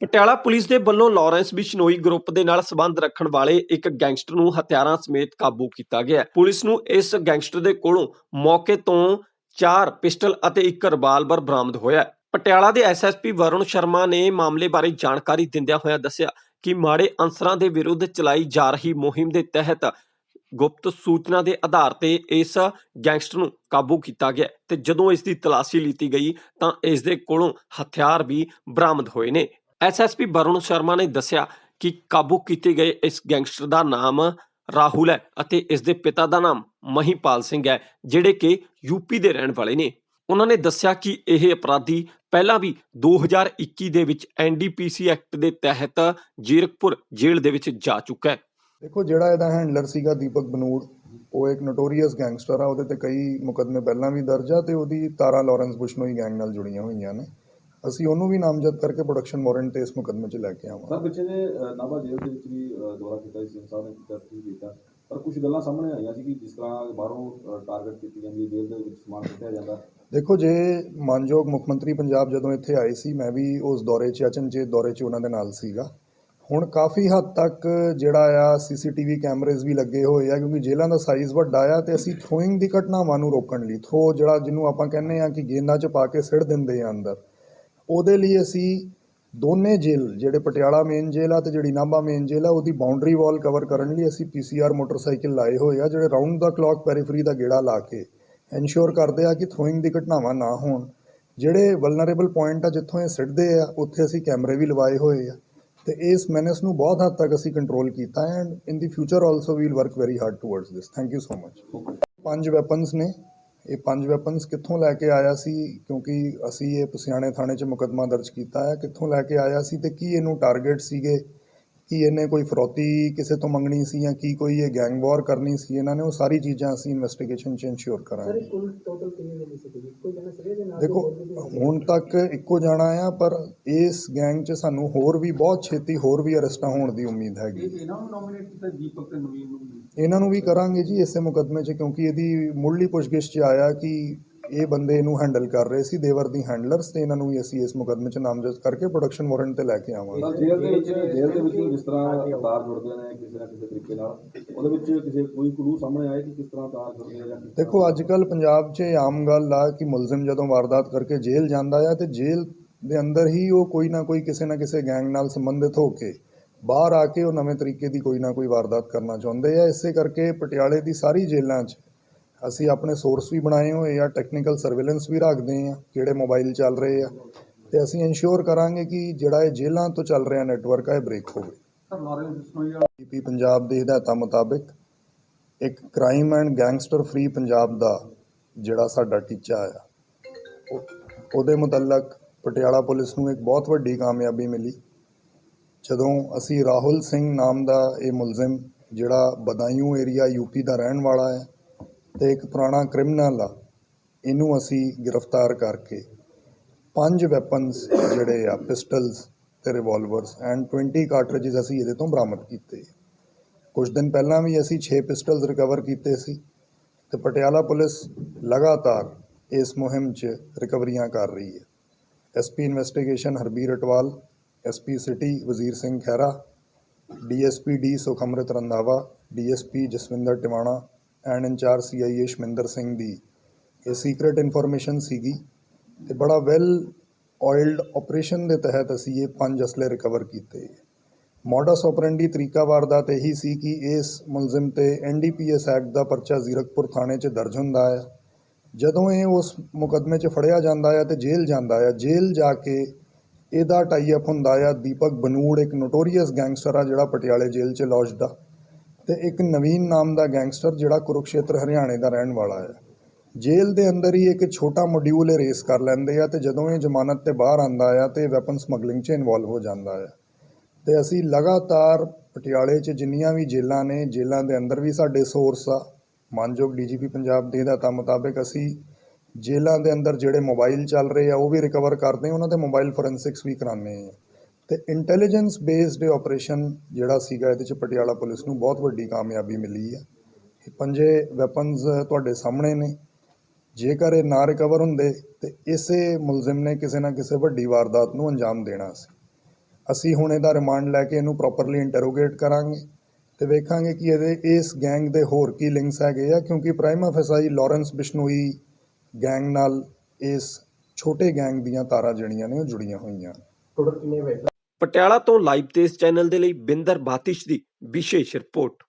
Patiala police ਦੇ ਵੱਲੋਂ Lawrence Bishnoi group ਦੇ ਨਾਲ ਸਬੰਧ ਰੱਖਣ ਵਾਲੇ ਇੱਕ ਗੈਂਗਸਟਰ ਨੂੰ ਹਥਿਆਰਾਂ ਸਮੇਤ ਕਾਬੂ ਕੀਤਾ ਗਿਆ ਪੁਲਿਸ ਨੂੰ ਇਸ ਗੈਂਗਸਟਰ ਦੇ ਕੋਲੋਂ ਮੌਕੇ ਤੋਂ ਚਾਰ ਪਿਸਟਲ ਅਤੇ ਇੱਕ ਰਿਵਾਲਵਰ ਬਰਾਮਦ ਹੋਇਆ ਪਟਿਆਲਾ ਦੇ ਐਸਐਸਪੀ ਵਰੁਣ ਸ਼ਰਮਾ ਨੇ ਮਾਮਲੇ ਬਾਰੇ ਜਾਣਕਾਰੀ ਦਿੰਦਿਆਂ ਹੋਇਆਂ ਦੱਸਿਆ ਕਿ ਮਾੜੇ ਅਨਸਰਾਂ ਦੇ ਵਿਰੁੱਧ ਚਲਾਈ ਜਾ ਰਹੀ ਮੁਹਿੰਮ ਦੇ ਤਹਿਤ ਗੁਪਤ ਸੂਚਨਾ ਦੇ ਆਧਾਰ ਤੇ ਇਸ ਗੈਂਗਸਟਰ ਨੂੰ ਕਾਬੂ ਕੀਤਾ ਗਿਆ ਤੇ ਜਦੋਂ ਇਸ ਦੀ ਤਲਾਸ਼ੀ ਲਈ ਗਈ ਤਾਂ ਇਸ ਦੇ ਕੋਲੋਂ ਹਥਿਆਰ ਵੀ ਬਰਾਮਦ ਹੋਏ ਨੇ। ਐਸਐਸਪੀ ਵਰੁਣ ਸ਼ਰਮਾ ਨੇ ਦੱਸਿਆ ਕਿ ਕਾਬੂ ਕੀਤੇ ਗਏ ਇਸ ਗੈਂਗਸਟਰ ਦਾ ਨਾਮ ਰਾਹੁਲ ਹੈ ਅਤੇ ਇਸ ਦੇ ਪਿਤਾ ਦਾ ਨਾਮ ਮਹੀਪਾਲ ਸਿੰਘ ਹੈ, ਜਿਹੜੇ ਕਿ ਯੂਪੀ ਦੇ ਰਹਿਣ ਵਾਲੇ ਨੇ। ਉਹਨਾਂ ਨੇ ਦੱਸਿਆ ਕਿ ਇਹ ਅਪਰਾਧੀ ਪਹਿਲਾਂ ਵੀ 2021 ਦੇ ਵਿੱਚ ਐਨਡੀਪੀਸੀ ਐਕਟ ਦੇ ਤਹਿਤ ਜੀਰਕਪੁਰ ਜੇਲ੍ਹ ਦੇ ਵਿੱਚ ਜਾ ਚੁੱਕਾ ਹੈ। ਦੇਖੋ, ਜਿਹੜਾ ਇਹਦਾ ਹੈਂਡਲਰ ਸੀਗਾ ਦੀਪਕ ਬਨੂੜ, ਉਹ ਇੱਕ ਨੋਟੋਰੀਅਸ ਗੈਂਗਸਟਰ ਆ, ਉਹਦੇ ਤੇ ਕਈ ਮੁਕਦਮੇ ਪਹਿਲਾਂ ਵੀ ਦਰਜ ਆ ਤੇ ਉਹਦੀ ਤਾਰਾ ਲਾਰੈਂਸ ਬੁਸ਼ਨੋਈ ਗੈਂਗ ਨਾਲ ਜੁੜੀਆਂ ਹੋਈਆਂ ਨੇ। ਅਸੀਂ ਉਹਨੂੰ ਵੀ ਨਾਮਜ਼ਦ ਕਰਕੇ ਪ੍ਰੋਡਕਸ਼ਨ ਵਾਰੰਟ ਤੇ ਇਸ ਮੁਕੱਦਮੇ 'ਚ ਲੈ ਕੇ ਆਵਾਂਗੇ। ਸਰ ਪਿੱਛੇ ਜੇ ਨਾਭਾ ਜੇਲ੍ਹ ਦੇ ਵਿੱਚ ਵੀ ਦੌਰਾ ਕੀਤਾ ਸੀ ਸਾਹਿਬ ਨੇ ਕੀਤਾ ਸੀ ਕੀਤਾ। ਪਰ ਕੁਝ ਗੱਲਾਂ ਸਾਹਮਣੇ ਆਈਆਂ ਸੀ ਕਿ ਜਿਸ ਤਰ੍ਹਾਂ ਬਾਹਰੋਂ ਟਾਰਗੇਟ ਕੀਤੀ ਜਾਂਦੀ ਹੈ ਜੇਲ੍ਹ ਦੇ ਵਿੱਚ ਸਮਾਨ ਸੁੱਟਿਆ ਜਾਂਦਾ। ਦੇਖੋ ਜੇ ਮਾਨਯੋਗ ਮੁੱਖ ਮੰਤਰੀ ਪੰਜਾਬ ਜਦੋਂ ਇੱਥੇ ਆਏ ਸੀ ਮੈਂ ਵੀ ਉਸ ਦੌਰੇ 'ਚ ਅਚਨਚੇਤ ਦੌਰੇ 'ਚ ਉਹਨਾਂ ਦੇ ਨਾਲ ਸੀਗਾ। ਹੁਣ ਕਾਫੀ ਹੱਦ ਤੱਕ ਜਿਹੜਾ ਆ ਸੀਸੀਟੀਵੀ ਕੈਮਰੇਜ਼ ਵੀ ਲੱਗੇ ਹੋਏ ਆ ਕਿਉਂਕਿ ਜੇਲ੍ਹਾਂ ਦਾ ਸਾਈਜ਼ ਵੱਡਾ ਆ ਤੇ ਅਸੀਂ ਥਰੋਇੰਗ ਦੀ ਘਟਨਾਵਾਂ ਨੂੰ ਰੋਕਣ ਲਈ ਥਰੋ ਜਿਹੜਾ ਜਿਹਨੂੰ ਆਪਾਂ ਕਹਿੰਦੇ ਆ ਕਿ ਗੇਂਦਾਂ 'ਚ ਪਾ ਕੇ ਸਿੱਟ ਦਿੰਦੇ ਆ ਅੰਦਰ ਉਹਦੇ ਲਈ ਅਸੀਂ ਦੋਨੇ ਜੇਲ੍ਹ ਜਿਹੜੇ ਪਟਿਆਲਾ ਮੇਨ ਜੇਲ੍ਹ ਆ ਤੇ ਜਿਹੜੀ ਨਾਭਾ ਮੇਨ ਜੇਲ੍ਹ ਆ ਉਹਦੀ ਬਾਉਂਡਰੀ ਵਾਲ ਕਵਰ ਕਰਨ ਲਈ ਅਸੀਂ ਪੀਸੀਆਰ ਮੋਟਰਸਾਈਕਲ ਲਾਏ ਹੋਏ ਆ ਜਿਹੜੇ ਰਾਉਂਡ ਦਾ ਕਲੌਕ ਪੈਰੀਫਰੀ ਦਾ ਗੇੜਾ ਲਾ ਕੇ ਇਨਸ਼ੋਰ ਕਰਦੇ ਆ ਕਿ ਥਰੋਇੰਗ ਦੀ ਘਟਨਾਵਾਂ ਨਾ ਹੋਣ। ਜਿਹੜੇ ਵਲਨਰੇਬਲ ਪੁਆਇੰਟ ਆ ਜਿੱਥੋਂ ਇਹ ਸਿੱਟਦੇ ਆ ਉੱਥੇ ਅਸੀਂ ਕੈਮਰੇ ਵੀ ਲਵਾਏ ਹੋਏ ਆ ਤੇ ਇਸ ਮੈਨੇਸ ਨੂੰ ਬਹੁਤ ਹੱਦ ਤੱਕ ਅਸੀਂ ਕੰਟਰੋਲ ਕੀਤਾ and in the future also will work very hard towards this thank you so much ਪੰਜ ਵੈਪਨਸ ਨੇ। ਇਹ ਪੰਜ ਵੈਪਨਸ ਕਿੱਥੋਂ ਲੈ ਕੇ ਆਇਆ ਸੀ? ਕਿਉਂਕਿ ਅਸੀਂ ਇਹ ਪਸਿਆਣੇ ਥਾਣੇ 'ਚ ਮੁਕੱਦਮਾ ਦਰਜ ਕੀਤਾ ਹੈ। ਕਿੱਥੋਂ ਲੈ ਕੇ ਆਇਆ ਸੀ ਤੇ ਕੀ ਇਹਨੂੰ ਟਾਰਗੇਟ ਸੀਗੇ? ਕੀ ਇਹਨੇ ਕੋਈ ਫਰੋਤੀ ਕਿਸੇ ਤੋਂ ਮੰਗਣੀ ਸੀ ਜਾਂ ਕੀ ਕੋਈ ਇਹ ਗੈਂਗ ਵਾਰ ਕਰਨੀ ਸੀ ਇਹਨਾਂ ਨੇ ਉਹ ਸਾਰੀ ਚੀਜ਼ਾਂ ਅਸੀਂ ਇਨਵੈਸਟੀਗੇਸ਼ਨ 'ਚ ਇਨਸ਼ੋਰ ਸਰ ਕਰਾਂਗੇ ਕੁੱਲ ਟੋਟਲ ਕਿੰਨੇ ਜਣੇ ਸੀ ਕੋਈ ਜਣਾ ਸੀਗੇ ਜਾਂ ਨਾਲ ਦੇਖੋ? ਹੁਣ ਤੱਕ ਇੱਕੋ ਜਾਣਾ ਆ ਪਰ ਇਸ ਗੈਂਗ 'ਚ ਸਾਨੂੰ ਹੋਰ ਵੀ ਬਹੁਤ ਛੇਤੀ ਹੋਰ ਵੀ ਅਰੈਸਟਾਂ ਹੋਣ ਦੀ ਉਮੀਦ ਹੈਗੀ। ਇਹਨਾਂ ਨੂੰ ਨੋਮੀਨੇਟ ਕੀਤਾ ਦੀਪਕ ਤੇ ਨਵੀਨ ਨੂੰ ਇਹਨਾਂ ਨੂੰ ਵੀ ਕਰਾਂਗੇ ਜੀ ਇਸੇ ਮੁਕੱਦਮੇ 'ਚ ਕਿਉਂਕਿ ਇਹਦੀ ਮੁੱਢਲੀ ਪੁੱਛਗਿੱਛ 'ਚ ਆਇਆ ਕਿ ਇਹ ਬੰਦੇ ਇਹਨੂੰ ਹੈਂਡਲ ਕਰ ਰਹੇ ਸੀ ਦੇਵਰ ਦੀ ਹੈਂਡਲਰਸ ਤੇ ਇਹਨਾਂ ਨੂੰ ਵੀ ਅਸੀਂ ਇਸ ਮੁਕੱਦਮੇ 'ਚ ਨਾਮਜ਼ਦ ਕਰਕੇ ਪ੍ਰੋਡਕਸ਼ਨ ਵਾਰੰਟ ਤੇ ਲੈ ਕੇ ਆਵਾਂਗੇ। ਜੇਲ੍ਹ ਦੇ ਵਿੱਚ ਜੇਲ੍ਹ ਦੇ ਵਿੱਚ ਜਿਸ ਤਰ੍ਹਾਂ ਤਾਰ ਜੁੜਦੇ ਨੇ ਕਿਸੇ ਨਾ ਕਿਸੇ ਤਰੀਕੇ ਨਾਲ ਉਹਦੇ ਵਿੱਚ ਕਿਸੇ ਕੋਈ ਕਲੂ ਸਾਹਮਣੇ ਆਇਆ ਕਿ ਕਿਸ ਤਰ੍ਹਾਂ ਤਾਰ ਜੁੜਦੇ ਆ ਜਾਂ ਦੇਖੋ ਅੱਜ ਕੱਲ ਪੰਜਾਬ 'ਚ ਆਮ ਗੱਲ ਆ ਕਿ ਮੁਲਜ਼ਮ ਜਦੋਂ ਵਾਰਦਾਤ ਕਰਕੇ ਜੇਲ੍ਹ ਜਾਂਦਾ ਆ ਤੇ ਜੇਲ੍ਹ ਦੇ ਅੰਦਰ ਹੀ ਉਹ ਕੋਈ ਨਾ ਕੋਈ ਕਿਸੇ ਨਾ ਕਿਸੇ ਗੈਂਗ ਨਾਲ ਸੰਬੰਧਿਤ ਹੋ ਕੇ ਬਾਹਰ ਆ ਕੇ ਉਹ ਨਵੇਂ ਤਰੀਕੇ ਦੀ ਕੋਈ ਨਾ ਕੋਈ ਵਾਰਦਾਤ ਕਰਨਾ ਚਾਹੁੰਦੇ ਆ। ਇਸੇ ਕਰਕੇ ਪਟਿਆਲੇ ਦੀ ਸਾਰੀ ਜੇਲ੍ਹਾਂ 'ਚ ਅਸੀਂ ਆਪਣੇ ਸੋਰਸ ਵੀ ਬਣਾਏ ਹੋਏ ਆ ਟੈਕਨੀਕਲ ਸਰਵੇਲੈਂਸ ਵੀ ਰੱਖਦੇ ਆ, ਕਿਹੜੇ ਮੋਬਾਈਲ ਚੱਲ ਰਹੇ ਆ। ਤੇ ਅਸੀਂ ਇਨਸ਼ੋਰ ਕਰਾਂਗੇ ਕਿ ਜਿਹੜਾ ਇਹ ਜੇਲ੍ਹਾਂ ਤੋਂ ਚੱਲ ਰਿਹਾ ਨੈਟਵਰਕ ਆ, ਇਹ ਬ੍ਰੇਕ ਹੋਵੇ। ਸਰ ਲਾਰੈਂਸ ਪੰਜਾਬ ਦੇ ਹਦਾਇਤਾਂ ਮੁਤਾਬਿਕ ਇੱਕ crime and gangster free Punjab ਦਾ ਜਿਹੜਾ ਸਾਡਾ ਟੀਚਾ ਆ, ਉਹ- ਉਹਦੇ ਮੁਤਲਕ ਪਟਿਆਲਾ ਪੁਲਿਸ ਨੂੰ ਇੱਕ ਬਹੁਤ ਵੱਡੀ ਕਾਮਯਾਬੀ ਮਿਲੀ। ਜਦੋਂ ਅਸੀਂ ਰਾਹੁਲ ਸਿੰਘ ਨਾਮ ਦਾ ਇਹ ਮੁਲਜ਼ਮ, ਜਿਹੜਾ ਬਦਾਯੂ ਏਰੀਆ ਯੂਪੀ ਦਾ ਰਹਿਣ ਵਾਲਾ ਹੈ ਤੇ ਇੱਕ ਪੁਰਾਣਾ ਕ੍ਰਿਮੀਨਲ ਆ, ਇਹਨੂੰ ਅਸੀਂ ਗ੍ਰਿਫਤਾਰ ਕਰਕੇ ਪੰਜ ਵੈਪਨਸ ਜਿਹੜੇ ਆ ਪਿਸਟਲਸ ਤੇ ਰਿਵਾਲਵਰਸ ਐਂਡ 20 ਕਾਰਟ੍ਰਿਜਸ ਅਸੀਂ ਇਹਦੇ ਤੋਂ ਬਰਾਮਦ ਕੀਤੇ। ਕੁਝ ਦਿਨ ਪਹਿਲਾਂ ਵੀ ਅਸੀਂ 6 ਪਿਸਟਲਸ ਰਿਕਵਰ ਕੀਤੇ ਸੀ ਤੇ ਪਟਿਆਲਾ ਪੁਲਿਸ ਲਗਾਤਾਰ ਇਸ ਮੁਹਿੰਮ 'ਚ ਰਿਕਵਰੀਆਂ ਕਰ ਰਹੀ ਹੈ। SP investigation Harbir Atwal SP city Wazir Singh Khaira DSP D Sukhamrit Randhawa DSP Jaswinder Tiwana and incharge CIA Shaminder Singh ਦੀ, ਇਹ ਸੀਕ੍ਰੀਟ ਇਨਫੋਰਮੇਸ਼ਨ ਸੀਗੀ ਤੇ ਬੜਾ ਵੈਲ ਆਇਲਡ ਆਪਰੇਸ਼ਨ ਦੇ ਤਹਿਤ ਅਸੀਂ ਇਹ ਪੰਜ ਅਸਲੇ ਰਿਕਵਰ ਕੀਤੇ। ਮੋਡਸ ਆਪਰੈਂਡੀ ਤਰੀਕਾ ਵਾਰਦਾਤ ਇਹੀ ਸੀ ਕਿ ਇਸ ਮੁਲਜ਼ਮ ਤੇ ਐਨਡੀਪੀਐਸ ਐਕਟ ਦਾ ਪਰਚਾ ਜ਼ੀਰਕਪੁਰ ਥਾਣੇ 'ਚ ਦਰਜ ਹੁੰਦਾ ਹੈ ਜਦੋਂ ਇਹ ਉਸ ਮੁਕੱਦਮੇ 'ਚ ਫੜਿਆ ਜਾਂਦਾ ਹੈ ਤੇ ਜੇਲ੍ਹ ਜਾਂਦਾ ਹੈ ਜੇਲ੍ਹ ਜਾ ਕੇ ਇਹਦਾ ਟਾਈ ਅਪ ਹੁੰਦਾ ਆ ਦੀਪਕ ਬਨੂੜ, ਇੱਕ ਨੋਟੋਰੀਅਸ ਗੈਂਗਸਟਰ ਆ ਜਿਹੜਾ ਪਟਿਆਲੇ ਜੇਲ੍ਹ 'ਚ ਲੌਜਡ ਆ। ਤੇ ਇੱਕ ਨਵੀਨ ਨਾਮ ਦਾ ਗੈਂਗਸਟਰ ਜਿਹੜਾ ਕੁਰੂਕਸ਼ੇਤਰ ਹਰਿਆਣੇ ਦਾ ਰਹਿਣ ਵਾਲਾ ਹੈ। ਜੇਲ੍ਹ ਦੇ ਅੰਦਰ ਹੀ ਇੱਕ ਛੋਟਾ ਮੋਡਿਊਲ ਇਹ ਰੇਸ ਕਰ ਲੈਂਦੇ ਆ ਤੇ ਜਦੋਂ ਇਹ ਜ਼ਮਾਨਤ ਤੇ ਬਾਹਰ ਆਂਦਾ ਆ ਤੇ ਵੈਪਨ ਸਮਗਲਿੰਗ 'ਚ ਇਨਵੋਲਵ ਹੋ ਜਾਂਦਾ ਹੈ ਤੇ ਅਸੀਂ ਲਗਾਤਾਰ ਪਟਿਆਲੇ 'ਚ ਜਿੰਨੀਆਂ ਵੀ ਜੇਲ੍ਹਾਂ ਨੇ, ਜੇਲ੍ਹਾਂ ਦੇ ਅੰਦਰ ਵੀ ਸਾਡੇ ਸੋਰਸ ਆ। ਮਾਨਯੋਗ ਡੀਜੀਪੀ ਪੰਜਾਬ ਦੇ ਹਦਾਇਤਾਂ ਮੁਤਾਬਕ ਅਸੀਂ ਜੇਲ੍ਹਾਂ ਦੇ ਅੰਦਰ ਜਿਹੜੇ ਮੋਬਾਈਲ ਚੱਲ ਰਹੇ ਆ ਉਹ ਵੀ ਰਿਕਵਰ ਕਰਦੇ, ਉਹਨਾਂ ਦੇ ਮੋਬਾਈਲ ਫੋਰੈਂਸਿਕਸ ਵੀ ਕਰਾਉਂਦੇ ਆ। ਤੇ ਇੰਟੈਲੀਜੈਂਸ ਬੇਸਡ ਆਪਰੇਸ਼ਨ ਜਿਹੜਾ ਸੀਗਾ ਇਹਦੇ ਚ ਪਟਿਆਲਾ ਪੁਲਿਸ ਨੂੰ ਬਹੁਤ ਵੱਡੀ ਕਾਮਯਾਬੀ ਮਿਲੀ ਹੈ ਇਹ ਪੰਜੇ ਵੈਪਨਸ ਤੁਹਾਡੇ ਸਾਹਮਣੇ ਨੇ। ਜੇਕਰ ਇਹ ਨਾ ਰਿਕਵਰ ਹੁੰਦੇ ਤੇ ਇਸੇ ਮੁਲਜ਼ਮ ਨੇ ਕਿਸੇ ਨਾ ਕਿਸੇ ਵੱਡੀ ਵਾਰਦਾਤ ਨੂੰ ਅੰਜਾਮ ਦੇਣਾ ਸੀ। ਅਸੀਂ ਹੁਣ ਇਹਦਾ ਰਿਮਾਂਡ ਲੈ ਕੇ ਇਹਨੂੰ ਪ੍ਰੋਪਰਲੀ ਇੰਟਰੋਗੇਟ ਕਰਾਂਗੇ ਤੇ ਵੇਖਾਂਗੇ ਕਿ ਇਹਦੇ, ਇਸ ਗੈਂਗ ਦੇ ਹੋਰ ਕੀ ਲਿੰਕਸ ਹੈਗੇ ਆ, ਕਿਉਂਕਿ prima facie Lawrence Bishnoi gang ਨਾਲ ਇਸ ਛੋਟੇ ਗੈਂਗ ਦੀਆਂ ਤਾਰਾਂ ਜਿਹੜੀਆਂ ਨੇ ਉਹ ਜੁੜੀਆਂ ਹੋਈਆਂ ਟੋਟਲ ਕਿੰਨੇ ਵੈਪਨ ਪਟਿਆਲਾ ਤੋਂ ਲਾਈਵ ਤੇਜ਼ ਚੈਨਲ ਦੇ ਲਈ ਬਿੰਦਰ ਬਾਤਿਸ਼ ਦੀ ਵਿਸ਼ੇਸ਼ ਰਿਪੋਰਟ।